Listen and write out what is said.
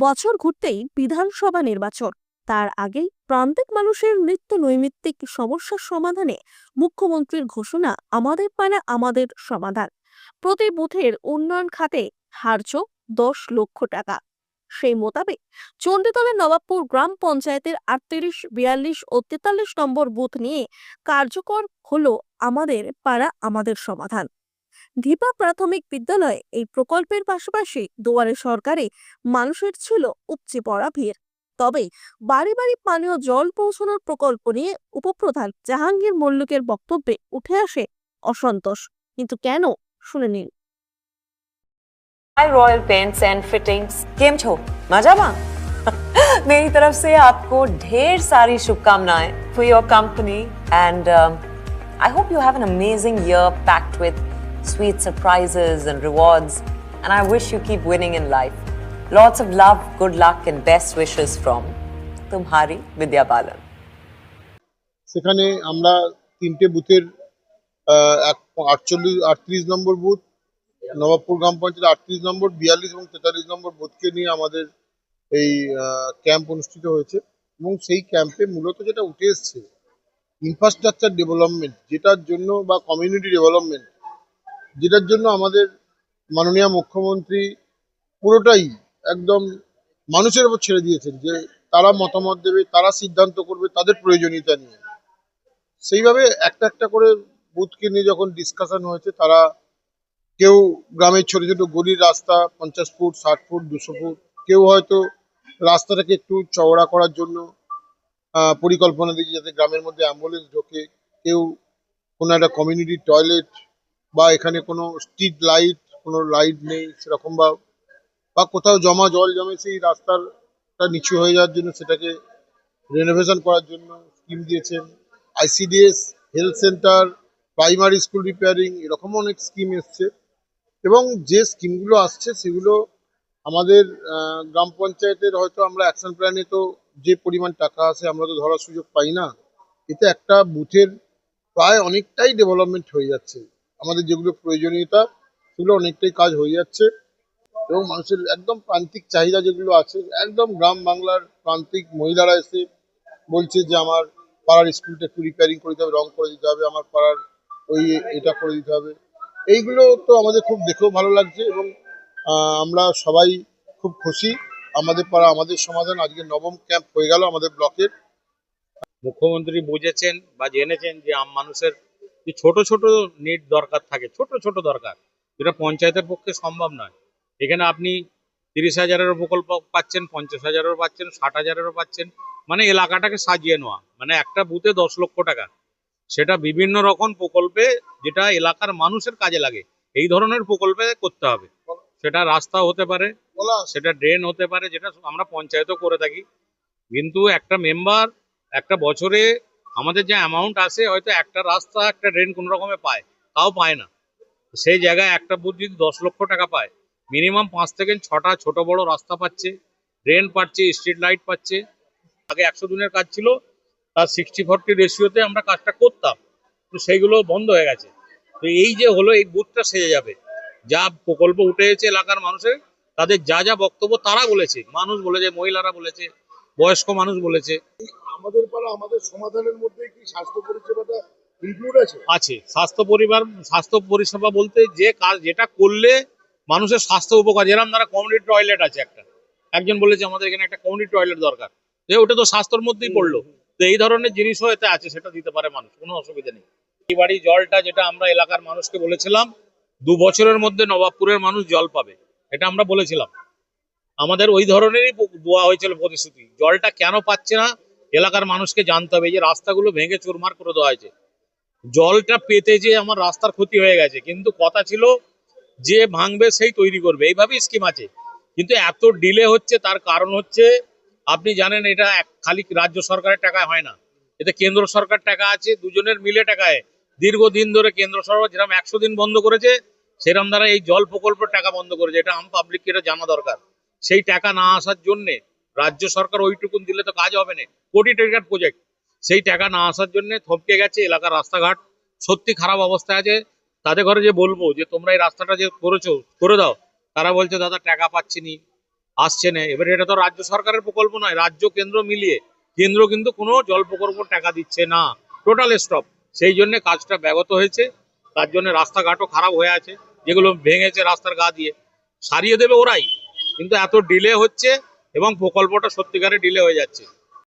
বছর ঘুরতেই বিধানসভা নির্বাচন। তার আগেই প্রান্তিক মানুষের নিত্য নৈমিত্তিক সমস্যার সমাধানে মুখ্যমন্ত্রীর ঘোষণা আমাদের পানা আমাদের সমাধান। প্রতি বুথের উন্নয়ন খাতে ধার্য দশ লক্ষ টাকা। সেই মোতাবেক চণ্ডীতলের নবাবপুর গ্রাম পঞ্চায়েতের আটত্রিশ, বিয়াল্লিশ ও তেতাল্লিশ নম্বর বুথ নিয়ে কার্যকর হলো আমাদের পাড়া আমাদের সমাধান। ধীপা প্রাথমিক বিদ্যালয়ে এই প্রকল্পের পাশাপাশি দুয়ারে সরকারে মানুষের ছিল উপচে পড়া ভিড় তবে বাড়ি বাড়ি পানীয় জল পৌঁছানোর প্রকল্প নিয়ে উপপ্রধান জাহাঙ্গীর মল্লিকের বক্তব্যে উঠে আসে অসন্তোষ কিন্তু কেন শুনে নিন hi Royal Paints and Fittings केम छो मजामा मेरी तरफ से आपको ढेर सारी शुभकामनाएं for your company and I hope you have an amazing year packed with sweet surprises and rewards and I wish you keep winning in life. Lots of love, good luck and best wishes from Tumhari Vidya Balan. সেখানে আমরা তিনটে বুথের আটচল্লিশ আটত্রিশ নম্বর booth Nawabpur গ্রাম পঞ্চায়েত আটত্রিশ নম্বর বিয়াল্লিশ এবং তেতাল্লিশ নম্বর বুথকে নিয়ে আমাদের এই ক্যাম্প অনুষ্ঠিত হয়েছে এবং সেই ক্যাম্পে মূলত যেটা উঠে এসছে ইনফ্রাস্ট্রাকচার ডেভেলপমেন্ট যেটার জন্য বা কমিউনিটি ডেভেলপমেন্ট যেটার জন্য আমাদের মাননীয় মুখ্যমন্ত্রী পুরোটাই একদম মানুষের উপর ছেড়ে দিয়েছেন যে তারা মতামত দেবে, তারা সিদ্ধান্ত করবে, তাদের প্রয়োজনীয়তা নিয়ে। সেইভাবে একটা একটা করে বুথকে নিয়ে যখন ডিসকাশন হয়েছে, তারা কেউ গ্রামের ছোট ছোট গলির রাস্তা, পঞ্চাশ ফুট, ষাট ফুট, দুশো ফুট, কেউ হয়তো রাস্তাটাকে একটু চওড়া করার জন্য পরিকল্পনা দিয়েছে যাতে গ্রামের মধ্যে অ্যাম্বুলেন্স ঢোকে, কেউ কোনো একটা কমিউনিটি টয়লেট বা এখানে কোনো স্ট্রিট লাইট কোনো লাইট নেই সেরকম বা বা কোথাও জমা জল জমে সেই রাস্তারটা নিচু হয়ে যাওয়ার জন্য সেটাকে রেনোভেশন করার জন্য স্কিম দিয়েছেন। ICDS health centre primary school repairing এরকম অনেক স্কিম এসছে। এবং যে স্কিমগুলো আসছে সেগুলো আমাদের গ্রাম পঞ্চায়েতের হয়তো আমরা অ্যাকশন প্ল্যানে তো যে পরিমাণ টাকা আছে আমরা তো ধরার সুযোগ পাই না। এতে একটা বুথের প্রায় অনেকটাই ডেভেলপমেন্ট হয়ে যাচ্ছে। আমাদের যেগুলো প্রয়োজনীয়তা, সেগুলো অনেকটাই কাজ হয়ে যাচ্ছে। এবং মানুষের একদম প্রান্তিক চাহিদা যেগুলো আছে, একদম গ্রাম বাংলার প্রান্তিক মহিলারা এসে বলছে যে, আমার পাড়ার স্কুলটা একটু রিপেয়ারিং করে দিতে হবে, রং করে দিতে হবে, আমার পাড়ার ওই এটা করে দিতে হবে। এইগুলো তো আমাদের খুব দেখেও ভালো লাগছে এবং আমরা সবাই খুব খুশি। আমাদের পাড়া, আমাদের সমাধান আজকে নবম ক্যাম্প হয়ে গেল আমাদের ব্লকের। মুখ্যমন্ত্রী বুঝেছেন বা জেনেছেন যে, আম মানুষের যে ছোট ছোট নেট দরকার থাকে, ছোট ছোট দরকার। যেটা পঞ্চায়েতের পক্ষে সম্ভব নয়। এখানে আপনি তিরিশ হাজারেরও প্রকল্প পাচ্ছেন, পঞ্চাশ হাজারেরও পাচ্ছেন, ষাট হাজারেরও পাচ্ছেন। মানে এলাকাটাকে সাজিয়ে নেওয়া। মানে একটা বুথে দশ লক্ষ টাকা। সেটা বিভিন্ন রকম প্রকল্পে যেটা এলাকার মানুষের কাজে লাগে, এই ধরনের প্রকল্পে করতে হবে। সেটা রাস্তা হতে পারে, সেটা ড্রেন হতে পারে, যেটা আমরা পঞ্চায়েতও করে থাকি। কিন্তু একটা মেম্বার একটা বছরে আমাদের যে অ্যামাউন্ট আসে হয়তো একটা রাস্তা, একটা ড্রেন কোনো রকমে পায়, তাও পায় না। সেই জায়গায় একটা বুথ যদি দশ লক্ষ টাকা পায় মিনিমাম পাঁচ থেকে ছটা ছোট বড় রাস্তা পাচ্ছে ড্রেন পাচ্ছে স্ট্রিট লাইট পাচ্ছে। আগে একশো দিনের কাজ ছিল তার সিক্সটি ফোরটি রেশিওতে আমরা কাজটা করতাম, তো সেইগুলো বন্ধ হয়ে গেছে। তো এই যে হলো, এই বুথটা সেজে যাবে। যা প্রকল্প উঠে এসেছে এলাকার মানুষের, তাদের যা যা বক্তব্য তারা বলেছে। মানুষ বলেছে, মহিলারা বলেছে, বয়স্ক মানুষ বলেছে। আমাদের পাড়া আমাদের সমাধানের মধ্যে কি স্বাস্থ্য পরিষেবাটা ইনক্লুড আছে? আছে। স্বাস্থ্য পরিবার স্বাস্থ্য পরিষেবা বলতে যে কাজ যেটা করলে মানুষের স্বাস্থ্য উপকার। যেরকম ধরা কমিউনিটি টয়লেট আছে একটা। একজন বলেছে আমাদের এখানে একটা কমিউনিটি টয়লেট দরকার। যে ওটা তো স্বাস্থ্যের মধ্যেই পড়ল। তো এই ধরনের জিনিসও এতে আছে সেটা দিতে পারে মানুষ কোনো অসুবিধা নেই। এই বাড়ি জলটা যেটা আমরা এলাকার মানুষকে বলেছিলাম দু বছরের মধ্যে নবাবপুরের মানুষ জল পাবে। এটা আমরা বলেছিলাম। আমাদের ওই ধরনেরই দেওয়া হয়েছিল প্রতিশ্রুতি। জলটা কেন পাচ্ছে না? এলাকার মানুষকে জানতে হবে যে রাস্তাগুলো ভেঙে চুরমার করে দেওয়া হয়েছে। জলটা পেতে যে আমার রাস্তার ক্ষতি হয়ে গেছে। কিন্তু কথা ছিল যে ভাঙবে সেই তৈরি করবে। এইভাবেই স্কিম আছে। কিন্তু এত ডিলে হচ্ছে, তার কারণ হচ্ছে আপনি জানেন এটা খালি রাজ্য সরকারের টাকায় হয় না। এতে কেন্দ্র সরকার টাকা আছে, দুজনের মিলে টাকায় দীর্ঘদিন ধরে কেন্দ্র সরকার যেরকম একশো দিন বন্ধ করেছে, সেরকম দ্বারা এই জল প্রকল্পের টাকা বন্ধ করেছে। এটা আম পাবলিককে এটা জানা দরকার। সেই টাকা না আসার জন্যে রাজ্য সরকার ওইটুকুন দিলে তো কাজ হবে না। কোটি টাকার প্রজেক্ট সেই টাকা না আসার জন্য থমকে গেছে এলাকার রাস্তাঘাট। সত্যি খারাপ অবস্থায় আছে। তাদের ঘরে যে বলব যে, তোমরা এই রাস্তাটা যে করেছ, করে দাও। তারা বলছে, দাদা, টাকা পাচ্ছি নি, আসছে না। এবার এটা তো রাজ্য সরকারের প্রকল্প নয়, রাজ্য কেন্দ্র মিলিয়ে। কেন্দ্র কিন্তু কোনো জল প্রকল্প টাকা দিচ্ছে না। টোটাল স্টপ সেই জন্য কাজটা ব্যাগত হয়েছে। তার জন্য রাস্তাঘাটও খারাপ হয়ে আছে, যেগুলো ভেঙেছে রাস্তার গা দিয়ে। সারিয়ে দেবে ওরাই। কিন্তু এত ডিলে হচ্ছে এবং প্রকল্পটা সত্যিকারে ডিলে হয়ে যাচ্ছে।